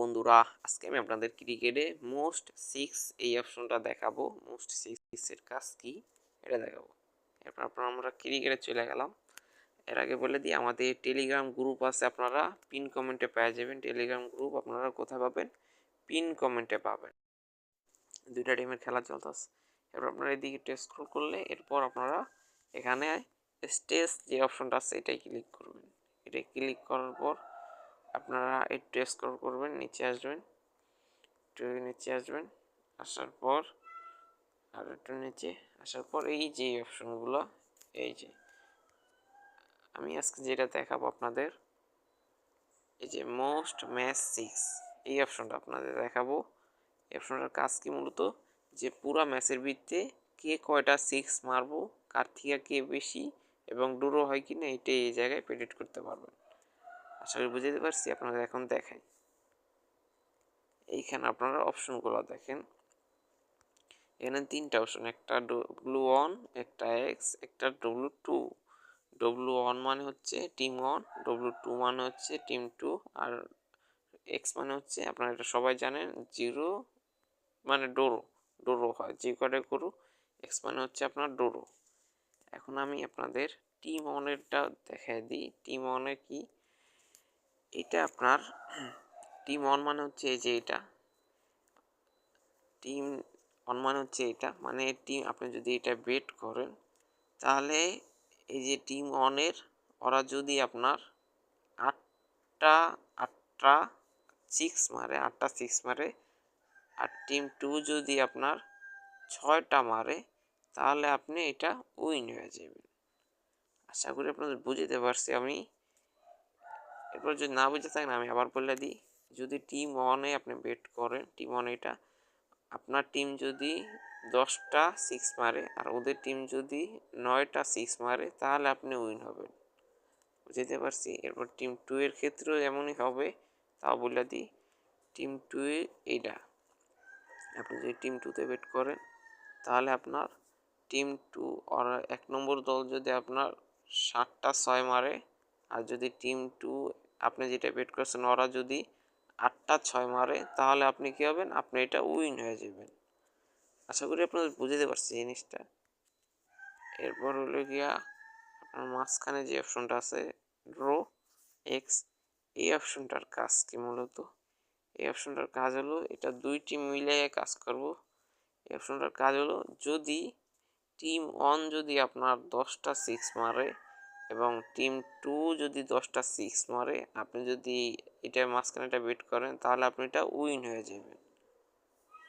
বন্ধুরা, আজকে আমি আপনাদের ক্রিকেটে মোস্ট সিক্স এই অপশনটা দেখাবো। মোস্ট সিক্সের কাজ কি? এটা দেখাবো। এরপর আপনার, আমরা ক্রিকেটে চলে গেলাম। এর আগে বলে দিই, আমাদের টেলিগ্রাম গ্রুপ আছে, আপনারা পিন কমেন্টে পেয়ে যাবেন। টেলিগ্রাম গ্রুপ, আপনারা কোথায় পাবেন? পিন কমেন্টে পাবেন। দুইটা টিমের খেলা চলতেছে। এরপর আপনারা এদিকে টেস্ট স্ক্রোল করলে, এরপর আপনারা এখানে স্টেজ যে অপশনটা আছে, এটাই ক্লিক করবেন। এটা ক্লিক করার পর আপনারা একটু স্ক্রল করবেন, নিচে আসবেন, একটু নিচে আসবেন, আসার পর আর একটু নিচে আসার পর এই যে অপশনগুলো এই যে আমি আজকে যেটা দেখাবো আপনাদের, এই যে মোস্ট ম্যাচ সিক্স এই অপশনটা আপনাদের দেখাবো। এই অপশনটার কাজ কি মূলত? যে পুরা ম্যাচের ভিত্তিতে কে কয়টা সিক্স মারবো, কার থেকে কে বেশি এবং ডুরো হয় কি না এইটা এই জায়গায় প্রেডিক্ট করতে পারবেন। আশা করি বুঝতে পারছি, আপনাদের এখন দেখাই। এইখানে আপনারা অপশনগুলো দেখেন। এখানে তিনটা অপশন, একটা ডব্লু ওয়ান একটা এক্স একটা ডব্লু টু ডব্লু ওয়ান মানে হচ্ছে টিম ওয়ান ডব্লু টু মানে হচ্ছে টিম টু আর এক্স মানে হচ্ছে, আপনারা এটা সবাই জানেন, জিরো মানে ডোরো ডোরো হয়, যে কটা গরু এক্স মানে হচ্ছে আপনার ডোরো। এখন আমি আপনাদের টিম ওয়ানেরটা দেখাই দিই। টিম ওয়ানের কি? এটা আপনার টিম ওয়ান মানে হচ্ছে এই যে এটা। টিম ওয়ান মানে হচ্ছে এটা। মানে টিম আপনি যদি এটা বেট করেন, তাহলে এই যে টিম ওয়ানের ওরা যদি আপনার আটটা আটটা সিক্স মারে, আটটা সিক্স মারে, আর টিম টু যদি আপনার ছয়টা মারে, তাহলে আপনি এটা উইন হয়ে যাবেন। আশা করি আপনাদের বুঝতে পারছি আমি। এরপর যদি না বুঝে থাকেন, আমি আবার বলে দিই। যদি টিম ওয়ানে আপনি বেট করেন টিম ওয়ান এটা, আপনার টিম যদি দশটা সিক্স মারে আর ওদের টিম যদি নয়টা সিক্স মারে, তাহলে আপনি উইন হবেন। বুঝতে পারছি? এরপর টিম টু এর ক্ষেত্রেও এমনই হবে, তাও বলে দিই। টিম টু এইটা, আপনি যদি টিম টুতে বেট করেন, তাহলে আপনার টিম টু আর এক নম্বর দল যদি আপনার সাতটা ছয় মারে আর যদি টিম টু আপনি যেটা বেট করছেন, ওরা যদি আটটা ছয় মারে, তাহলে আপনি কী হবেন? আপনি এটা উইন হয়ে যাবেন। আশা করি আপনাদের বুঝতে পারছি জিনিসটা। এরপর হলো গিয়া আপনার মাঝখানে যে অপশনটা আছে ড্রো এক্স এই অপশনটার কাজ কি মূলত? এই অপশনটার কাজ হলো, এটা দুই টিম মিলিয়ে কাজ করব। এই অপশনটার কাজ হলো, যদি টিম ওয়ান যদি আপনার দশটা সিক্স মারে এবং টিম টু যদি দশটা সিক্স মারে, আপনি যদি এটা মাঝখানে এটা বেট করেন, তাহলে আপনি এটা উইন হয়ে যাবেন।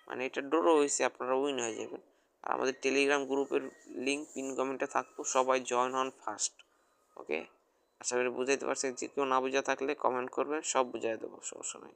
মানে এটা ড্রো হয়েছে, আপনারা উইন হয়ে যাবেন। আর আমাদের টেলিগ্রাম গ্রুপের লিঙ্ক পিন কমেন্টে থাকব, সবাই জয়েন হন ফার্স্ট ওকে আশা করি বুঝাইতে পারছি যে কেউ না বুঝা থাকলে কমেন্ট করবেন, সব বুঝাই দেবো, সমস্যা নাই।